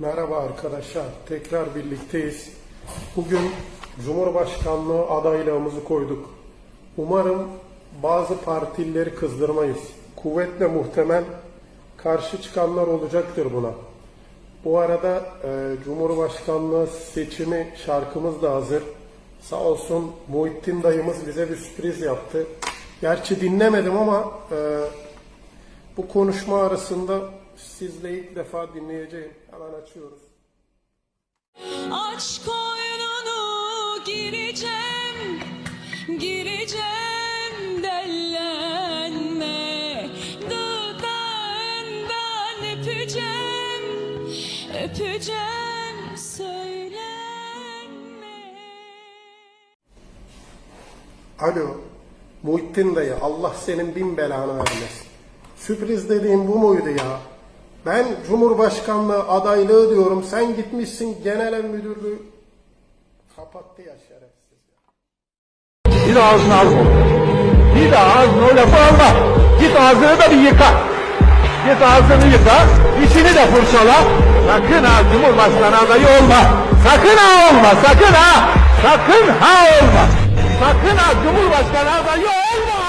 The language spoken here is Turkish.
Merhaba arkadaşlar, tekrar birlikteyiz. Bugün Cumhurbaşkanlığı adaylığımızı koyduk. Umarım bazı partilileri kızdırmayız. Kuvvetle muhtemel karşı çıkanlar olacaktır buna. Bu arada e, Cumhurbaşkanlığı seçimi şarkımız da hazır. Sağ olsun Muhittin dayımız bize bir sürpriz yaptı. Gerçi dinlemedim ama e, bu konuşma arasında sizle ilk defa dinleyeceğim. Hemen açıyoruz. Aç koynunu gireceğim, gireceğim dellenme. Dudağından öpeceğim, öpeceğim söylenme. Alo, Muhittin dayı Allah senin bin belanı vermesin. Sürpriz dediğim bu muydu ya? Ben Cumhurbaşkanlığı adaylığı diyorum, sen gitmişsin genel müdürlüğü. Kapattı ya şerefsiz. Bir de ağzını alma. Bir de ağzını o lafı alma. Git ağzını da bir yıka. Git ağzını yıka. içini de fırçala. Sakın ha Cumhurbaşkanı adayı olma. Sakın ha olma. Sakın ha. Sakın ha olma. Sakın ha Cumhurbaşkanı adayı olma.